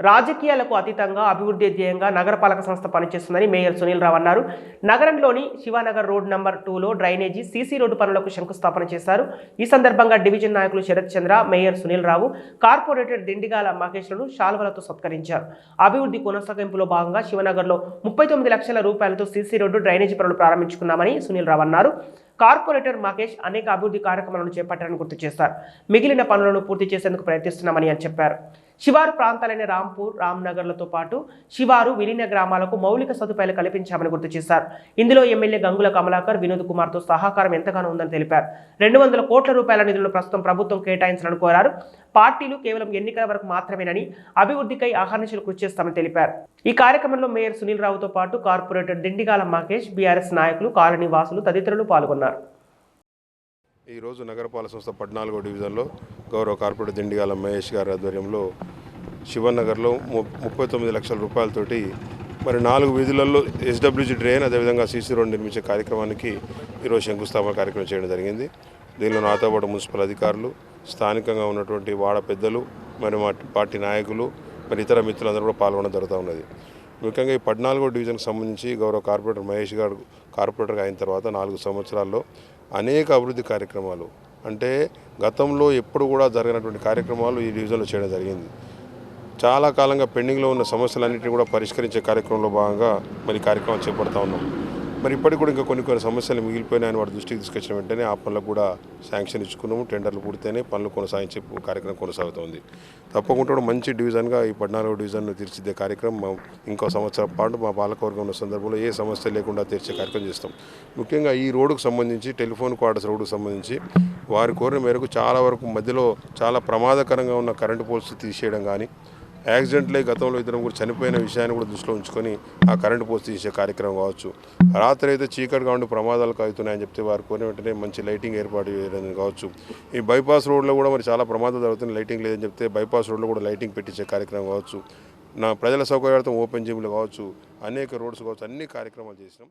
రాజకీయాలకు అతీతంగా అభివృద్ధి ధ్యేయంగా నగరపాలక సంస్థ పనిచేస్తుందని మేయర్ సునీల్ రావు అన్నారు. నగరంలోని శివానగర్ రోడ్ నంబర్ టూలో డ్రైనేజీ సీసీ రోడ్డు పనులకు శంకుస్థాపన చేశారు. ఈ సందర్భంగా డివిజన్ నాయకులు శరత్ చంద్ర మేయర్ సునీల్ రావు కార్పొరేటర్ దిండిగాల మహేష్లను శాల్వలతో సత్కరించారు. అభివృద్ధి కొనసాగింపులో భాగంగా శివనగర్లో ముప్పై తొమ్మిది లక్షల రూపాయలతో సీసీ రోడ్డు డ్రైనేజీ పనులు ప్రారంభించుకున్నామని సునీల్ రావు అన్నారు. కార్పొరేటర్ మహేష్ అనేక అభివృద్ధి కార్యక్రమాలను చేపట్టారని గుర్తు చేశారు. మిగిలిన పనులను పూర్తి చేసేందుకు ప్రయత్నిస్తున్నామని అని చెప్పారు. శివారు ప్రాంతాలైన రాంపూర్ రామ్నగర్లతో పాటు శివారు విలీన గ్రామాలకు మౌలిక సదుపాయాలు కల్పించామని గుర్తు చేశారు. ఇందులో ఎమ్మెల్యే గంగుల కమలాకర్ వినోద్ కుమార్తో సహకారం ఎంతగానో ఉందని తెలిపారు. రెండు వందల కోట్ల రూపాయల నిధులను ప్రస్తుతం ప్రభుత్వం కేటాయించాలని కోరారు. పార్టీలు కేవలం ఎన్నికల వరకు మాత్రమేనని అభివృద్ధికై ఆహర్నిశలు కృషి చేస్తామని తెలిపారు. ఈ కార్యక్రమంలో మేయర్ సునీల్ రావుతో పాటు కార్పొరేటర్ దిండిగాల మహేష్ బీఆర్ఎస్ నాయకులు కాలనీ వాసులు తదితరులు పాల్గొన్నారు. ఈరోజు నగరపాలక సంస్థ పద్నాలుగో డివిజన్లో గౌరవ కార్పొరేటర్ దిండిగాల మహేష్ గారి ఆధ్వర్యంలో శివనగర్లో ము ముప్పై తొమ్మిది లక్షల రూపాయలతోటి మరి నాలుగు వీధులలో ఎస్డబ్ల్యూజీ డ్రైన్ అదేవిధంగా సీసీ రోడ్ నిర్మించే కార్యక్రమానికి ఈరోజు శంకుస్థాపన కార్యక్రమం చేయడం జరిగింది. దీనిలో నాతో పాటు మున్సిపల్ అధికారులు స్థానికంగా ఉన్నటువంటి వాడ పెద్దలు మరి మా పార్టీ నాయకులు మరి ఇతర మిత్రులందరూ కూడా పాల్గొనడం జరుగుతూ ఉన్నది. ముఖ్యంగా ఈ పద్నాలుగో డివిజన్కి సంబంధించి గౌరవ కార్పొరేటర్ మహేష్ గారు కార్పొరేటర్గా అయిన తర్వాత నాలుగు సంవత్సరాల్లో అనేక అభివృద్ధి కార్యక్రమాలు. అంటే గతంలో ఎప్పుడు కూడా జరిగినటువంటి కార్యక్రమాలు ఈ డివిజన్లో చేయడం జరిగింది. చాలా కాలంగా పెండింగ్లో ఉన్న సమస్యలన్నింటినీ కూడా పరిష్కరించే కార్యక్రమంలో భాగంగా మరి కార్యక్రమం చేపడతా ఉన్నాం. మరి ఇప్పటికి కూడా ఇంకా కొన్ని కొన్ని సమస్యలు మిగిలిపోయినాయని వాటి దృష్టికి తీసుకొచ్చిన వెంటనే ఆ పనులకు కూడా శాంక్షన్ ఇచ్చుకున్నాము. టెండర్లు పూడితేనే పనులు కొనసాగించే కార్యక్రమం కొనసాగుతోంది. తప్పకుండా కూడా మంచి డివిజన్గా ఈ పద్నాలుగో డివిజన్ను తీర్చిదే కార్యక్రమం ఇంకో సంవత్సరం పాటు మా పాలకవర్గం ఉన్న సందర్భంలో ఏ సమస్య లేకుండా తీర్చే కార్యక్రమం చేస్తాం. ముఖ్యంగా ఈ రోడ్డుకు సంబంధించి టెలిఫోన్ క్వార్టర్స్ రోడ్డుకు సంబంధించి వారి కోరిన మేరకు చాలా వరకు మధ్యలో చాలా ప్రమాదకరంగా ఉన్న కరెంటు పోల్స్ తీసేయడం కానీ యాక్సిడెంట్లే గతంలో ఇద్దరం కూడా చనిపోయిన విషయాన్ని కూడా దృష్టిలో ఉంచుకొని ఆ కరెంటు పోస్ట్ తీసే కార్యక్రమం కావచ్చు. రాత్రి అయితే చీకటిగా ఉండి ప్రమాదాలు కాగుతున్నాయని చెప్తే వారు కోరిన వెంటనే మంచి లైటింగ్ ఏర్పాటు చేయడం కావచ్చు. ఈ బైపాస్ రోడ్లో కూడా మరి చాలా ప్రమాదాలు జరుగుతున్నాయి లైటింగ్ లేదని చెప్తే బైపాస్ రోడ్లో కూడా లైటింగ్ పెట్టించే కార్యక్రమం కావచ్చు. నా ప్రజల సౌకర్యార్థం ఓపెన్ జిమ్లు కావచ్చు అనేక రోడ్స్ కావచ్చు అన్ని కార్యక్రమాలు చేసినాం.